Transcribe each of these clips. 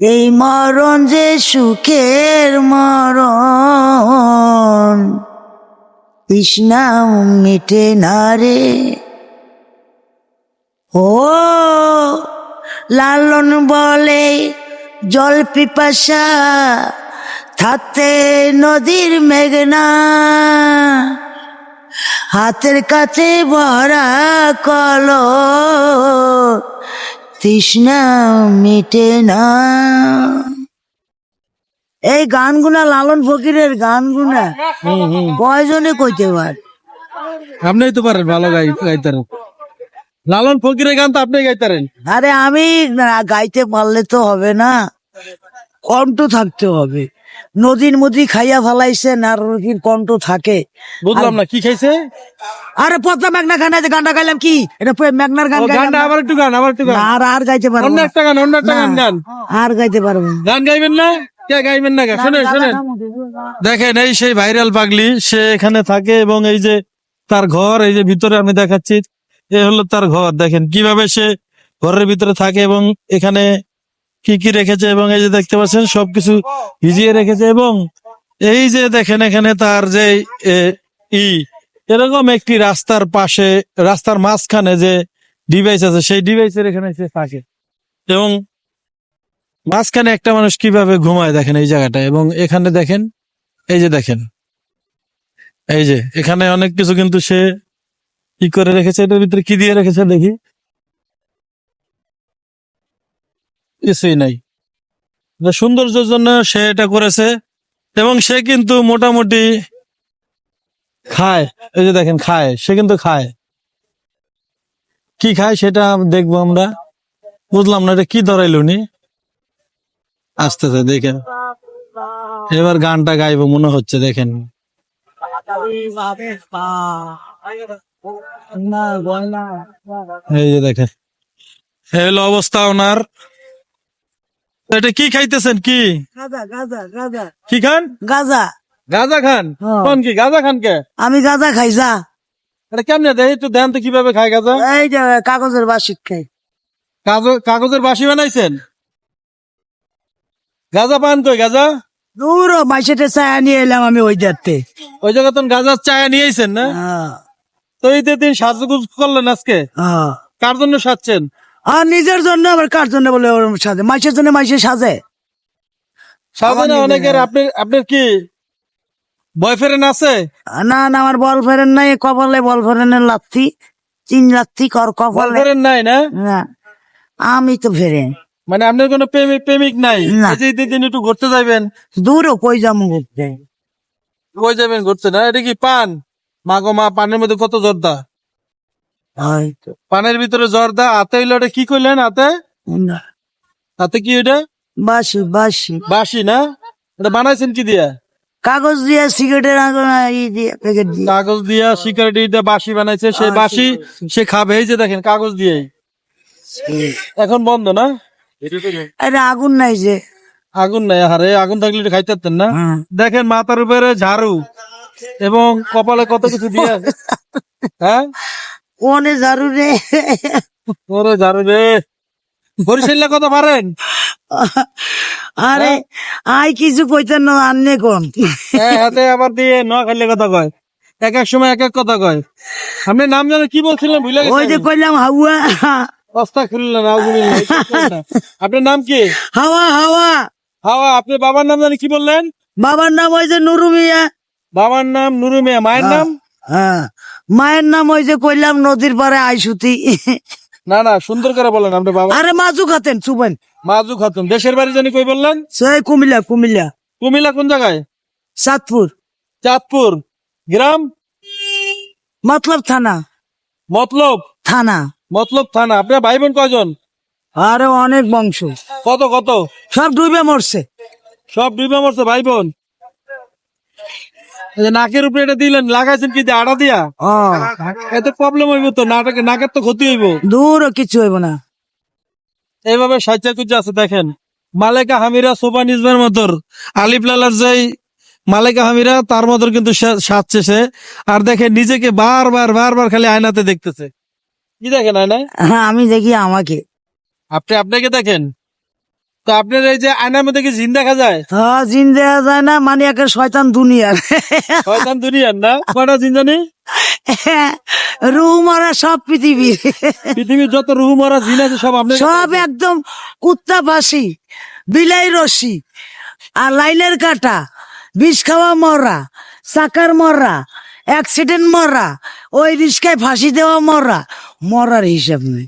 এই মরণ যে সুখের মরণ। তৃষ্ণা মিটে না রে। ও লালন বলে জল পিপাসা থাকতে নদীর মেঘনা। হাতের কাছে ভরা কল তৃষ্ণা মিটে না। এই গানগুনা লালন ফকিরের গানগুলা কয়জনে কইতে পার? আপনি তো পারেন ভালো গাই গাইতারেন। লালন ফকিরের গান তো আপনি গাইতারেন। আরে আমি না গাইতে পারলে তো হবে না। কণ্ঠ থাকতে হবে। নদীর মধ্যে খাইয়া ফেলাইছেন আর ওর কণ্ঠ থাকে। বুঝলাম না কি খাইছে? আরে পদ্মা মেঘনা গান আছে গানটা গাইলাম কি? এটা মেঘনার গান গানটা আবার একটু গান আবার একটু গান। আর আর গাইতে পারব অন্য একটা গান অন্য একটা গান গান। আর গাইতে পারব গান গাইবেন না? কে গাইবেন না শুনেন শুনেন। দেখেন এই সেই ভাইরাল পাগলি সে এখানে থাকে এবং এই যে তার ঘর এই যে ভিতরে আমি দেখাচ্ছি এ হলো তার ঘর। দেখেন কীভাবে সে ঘরের ভিতরে থাকে এবং এখানে কি কি রেখেছে এবং এই যে দেখতে পাচ্ছেন সবকিছু ভিজিয়ে রেখেছে এবং এই যে দেখেন এখানে তার যে ই, এরকম একটি রাস্তার পাশে, রাস্তার মাঝখানে যে ডিভাইস আছে, সেই ডিভাইসের এখানে সে থাকে। এবং মাঝখানে একটা মানুষ কীভাবে ঘুমায় দেখেন এই জায়গাটা এবং এখানে দেখেন, এই যে দেখেন, এই যে এখানে অনেক কিছু কিন্তু সে কি করে রেখেছে। এটার ভিতরে কি দিয়ে রেখেছে দেখি। কিছুই নাই। সৌন্দর্যের জন্য সে এটা করেছে এবং সে কিন্তু মোটামুটি খায়। এই যে দেখেন, খায়। সে কিন্তু খায়। কি খায় সেটা দেখব আমরা। বুঝলাম না, এটা কি ধরাইলো নি আস্তে আস্তে দেখেন। এবার গানটা গাইবো, মনে হচ্ছে, দেখেন। এই যে দেখেন। এই হলো অবস্থা ওনার। এটা কি খাইতেছেন? কি? গাজা গাজা গাজা। কি খান? গাজা। গাঁজা খান? হ্যাঁ। কোন কি গাজা খান কে? আমি গাজা খাই যা। এটা কেমনে দেয়? একটু দেন তো কীভাবে খায় গাঁজা। এই যে কাগজের বাসিক খাই। কাগজের বাসি বানাইছেন? গাঁজা পান কই গাজা? দূর মাইসেটে চায়া নিয়ে এলাম আমি ওই যাতে ওই জায়গা তো গাঁজার চায়া নিয়েছেন না? তো এই দিন সাজগুজ করলেন আজকে? কার জন্য সাজছেন? আর নিজের জন্য আবার কার জন্য বলে ওর সাজে? মাইসের জন্য মাইসে সাজে। সাজে না অনেকের? আপনার আপনার কি বয়ফ্রেন্ড আছে? না না আমার বল ফেরেন নাই কপালে বল ফেরেনের লাত্তি তিন লাত্তি কর কপালে। বয়ফ্রেন্ড নাই না? না আমি তো ফেরে। মানে আপনার কোনো প্রেমিক প্রেমিক নাই? যে দিন একটু ঘুরতে যাবেন দূরও কই যাব ঘুরতে? কই যাবেন ঘুরতে? না এটা কি পান? মাগো মা পানের মধ্যে কত জর্দা? পানের ভিতরে জর্দা হাতে হইল এটা কি করলেন হাতে না। হাতে কি এটা? বাসি বাসি বাসি না? এটা বানাইছেন কি দিয়া? কাগজ দিয়ে সিগারেটের দিয়ে প্যাকেট দিয়ে। কাগজ দিয়া সিগারেট এটা বাসি বানাইছে সে বাসি সে খাবে এই যে দেখেন কাগজ দিয়ে। এখন বন্ধ না? আরে আগুন নাই যে। আগুন নাই হারে আগুন থাকলে এটা খাইতে না? হ্যাঁ। দেখেন মাথার উপরে ঝাড়ু এবং কপালে কত কিছু দিয়ে হ্যাঁ? কোনে ঝাড়ু রে? ওরে ঝাড়ু রে? বরিশাল্লা কত পারেন আরে আই কিছু কইতেন না আনলে কোন? হ্যাঁ, হাতে আবার দিয়ে ন খাইলে কথা কয়। এক এক সময় এক এক কথা কয়। আপনি নাম জানেন কি বলছিলেন ভুলে ওই যে গেছেন কইলাম হাওয়া। অস্তা খুললেন আপনার নাম কি? হাওয়া হাওয়া। হাওয়া আপনি বাবার নাম জানি কি বললেন? বাবার নাম ওই যে নুরু মিয়া। বাবার নাম নুরু মিয়া মায়ের নাম? হ্যাঁ। মায়ের নাম ওই যে কইলাম নদীর পারে আইসুতি। না না সুন্দর করে বলেন আপনি বাবা। আরে মাজু খাতেন চুবেন মাজু খাতুন দেশের বাড়ি জানি কই বললেন? সেই কুমিল্লা কুমিল্লা। কুমিল্লা কোন জায়গায়? সাতপুর চাঁদপুর। গ্রাম? মতলব থানা। মতলব? থানা। মতলব থানা। আপনার ভাই বোন কয়জন? আরে অনেক বংশ। কত কত? সব ডুবে মরছে। সব ডুবে মরছে ভাই বোন নাকের উপরে এটা দিলেন লাগাইছেন কি আড়া দিয়া? এতে প্রবলেম হইব তো নাটকে নাকের তো ক্ষতি হইব। দূর কিছু হইব না। এইভাবে সাইচা কুচা আছে দেখেন। মালেকা হামিরা সোফা নিজমের মতর আলিফ লালার যেই মালেকা হামিরা তার মতর কিন্তু সাজছে সে। আর দেখে নিজেকে বারবার বারবার খালি আয়নাতে দেখতেছে। কি দেখেন আয়নায়? হ্যাঁ আমি দেখি আমাকে। আপনি আপনাকে দেখেন? তো আপনার এই যে আয়নার মধ্যে কি জিন দেখা যায়? হ্যাঁ জিন দেখা যায় না মানে একে শয়তান দুনিয়ার। শয়তান দুনিয়ার না? কয়টা জিন জানি? রু মারা সব পৃথিবীর। পৃথিবীর যত রুহ মারা জিন আছে সব আপনার সব একদম কুত্তা ফাঁসি বিলাই রশি আর লাইনের কাটা বিষ খাওয়া মরা চাকার মরা অ্যাক্সিডেন্ট মরা ওই রিস্কায় ফাঁসি দেওয়া মরা মরার হিসাব নেই।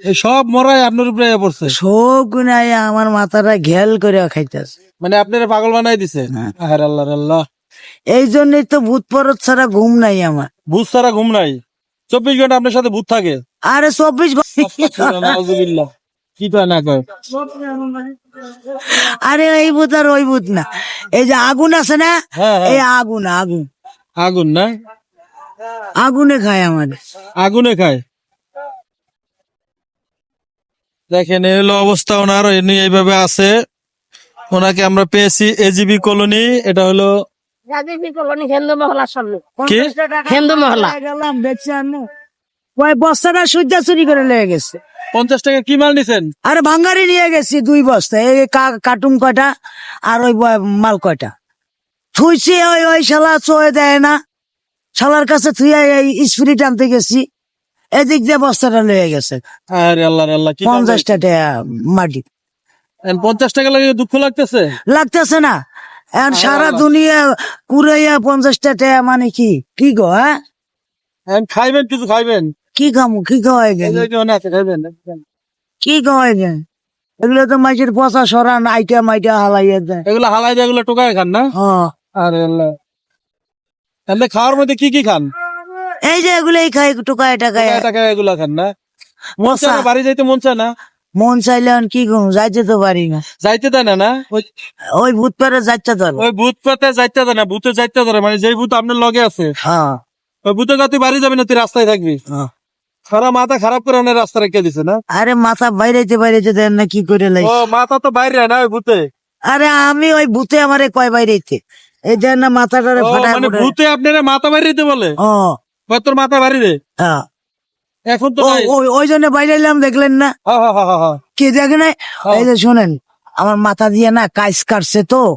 এই সব মরাই আপনার উপরে এসে পড়ছে? সব গুনাই আমার মাথাটা ঘেল করে খাইতেছে। মানে আপনার পাগল বানাই দিছে? হ্যাঁ। আল্লাহ আল্লাহ। এই জন্যই তো ভূত পরত ছাড়া ঘুম নাই আমার। ভূত ছাড়া ঘুম নাই? চব্বিশ ঘণ্টা আপনার সাথে ভূত থাকে? আরে চব্বিশ। কি কয় না কয়? আরে এই ভূত আর ওই ভূত না। এই যে আগুন আছে না হ্যাঁ হ্যাঁ। এই আগুন আগুন। আগুন না? আগুনে খায় আমাদের। আগুনে খায়? দেখেন এই হলো অবস্থা ওনার এমনি এইভাবে আছে। ওনাকে আমরা পেয়েছি এজিবি কলোনি এটা হলো হিন্দু মহলার সামনে। হিন্দু বস্তাটা সূর্যা চুরি করে লেগে গেছে। পঞ্চাশ টাকা কি মাল নিছেন? আরে ভাঙ্গারি নিয়ে গেছি দুই বস্তা। এই কার্টুন কয়টা আর ওই মাল কয়টা। থুইছি ওই ওই শালা চয়ে দেয় না। শালার কাছে এই স্পিরিট আনতে গেছি। এদিক দিয়ে বস্তাটা লয়ে গেছে। আরে আল্লাহ রে আল্লাহ কি পঞ্চাশটা টাকা মাটি। পঞ্চাশ টাকা লাগে দুঃখ লাগতেছে? লাগতেছে না। এখন সারা দুনিয়া কুড়াইয়া পঞ্চাশটা টাকা মানে কি? কি গো হ্যাঁ? এখন খাইবেন কিছু খাইবেন? কি খামু কি খাওয়াই গেল? কি খাওয়াই গেল? এগুলো তো মাছের পচা সরান আইটা মাইটা হালাইয়া দেয়। এগুলো হালাই দিয়ে এগুলো টোকায় খান না? হ্যাঁ। আরে আল্লাহ। তাহলে খাওয়ার মধ্যে কি কি খান? এই যে এগুলোই খাই টুকায় টাকায়। টাকা এগুলা খান না। মন চায় না। বাড়ি যাইতে মন চায় না। মন চাইলে কি করব? যাইতে তো পারি না। যাইতে দেয় না না? ওই- ভূত পেরে যাইতে তো ওই ভূত পাতে যাইতে দেয় না ভূতে যাইতে ধরে মানে যেই ভূত আপনার লগে আছে হ্যাঁ। ওই ভূতের কাছে বাড়ি যাবে না তুই রাস্তায় থাকবি। হ্যাঁ। সারা মাথা খারাপ করে অনেক রাস্তা রেখে দিছে না? আরে মাথা বাইরেতে বাইরেতে দেন না কি করে লাই ও মাথা তো বাইরে না ওই ভূতে। আরে আমি ওই ভূতে আমারে কয় বাইরেতে? এই দেন না মাথাটারে ও, ফাটায় মানে ভূতে আপনারা মাথা বাইরে দিতে বলে? ও। তোর মাথা বাড়ি দে। হ্যাঁ। এখন তো ওই- জন্য বাইরে এলাম দেখলেন না? হা, হা, হা, হা, হা। কে দেখে নাই? হ্যাঁ। এই যে শোনেন আমার মাথা দিয়ে না কাইস কাটছে তো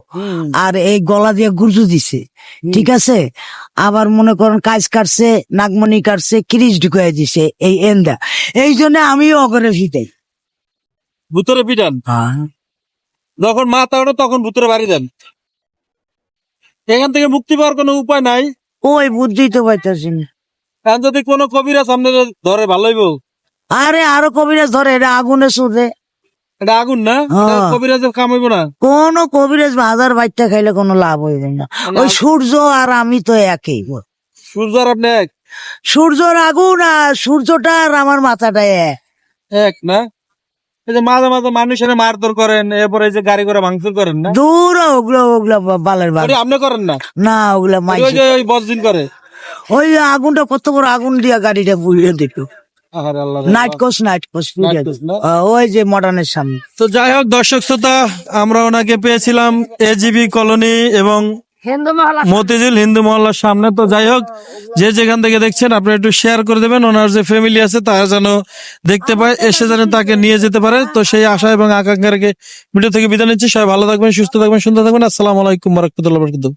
আর এই গলা দিয়ে গুরজু দিছে ঠিক আছে? আবার মনে করেন কাজ কাটছে নাগমণি কাটছে ক্রিজ ঢুকাই দিছে এই এন্দা। এই জন্য আমিও অগরে ফিতাই ভূতরে পিটান যখন মাথা ওঠে তখন ভূতরে বাড়ি দেন। এখান থেকে মুক্তি পাওয়ার কোনো উপায় নাই? ওই বুদ্ধি তো পাইতেছি না। এখন যদি কোনো কবিরাজ আপনার ধরে ভালো হইব? আরে আরও কবিরাজ ধরে এটা আগুনে সুদে এটা আগুন না? হ্যাঁ। কবিরাজের কাম হইব না? কোন কবিরাজ হাজার বাচ্চা খাইলে কোনো লাভ হইবে না। ওই সূর্য আর আমি তো একই। সূর্য আর আপনি এক? সূর্যর আগুন আর সূর্যটা আর আমার মাথাটা এক। এক না? এই যে মাঝে মাঝে মানুষের মারধর করেন এরপরে যে গাড়ি করে ভাঙচুর করেন না? দূর ওগুলো ওগুলো বালের বাল ওটা আপনি করেন না? না ওগুলা ওই বসদিন করে। ওই আগুনটা কত বড় আগুন দিয়া গাড়িটা পুড়িয়ে দিত আহারে আল্লাহ রে নাইট কোর্স নাইট না? ওই যে মডার্নের সামনে। তো যাই হোক দর্শক শ্রোতা আমরা ওনাকে পেয়েছিলাম এজিবি কলোনি এবং হিন্দু মতিঝিল হিন্দু মহল্লার সামনে। তো যাই হোক যে যেখান থেকে দেখছেন আপনি একটু শেয়ার করে দেবেন। ওনার যে ফ্যামিলি আছে তারা যেন দেখতে পায় এসে যেন তাকে নিয়ে যেতে পারে। তো সেই আশা এবং আকাঙ্ক্ষা রেখে ভিডিও থেকে বিদায় নিচ্ছি। সবাই ভালো থাকবেন সুস্থ থাকবেন সুন্দর থাকবেন। আসসালামু আলাইকুম রহমতুল্লাহ বরকাতুহ।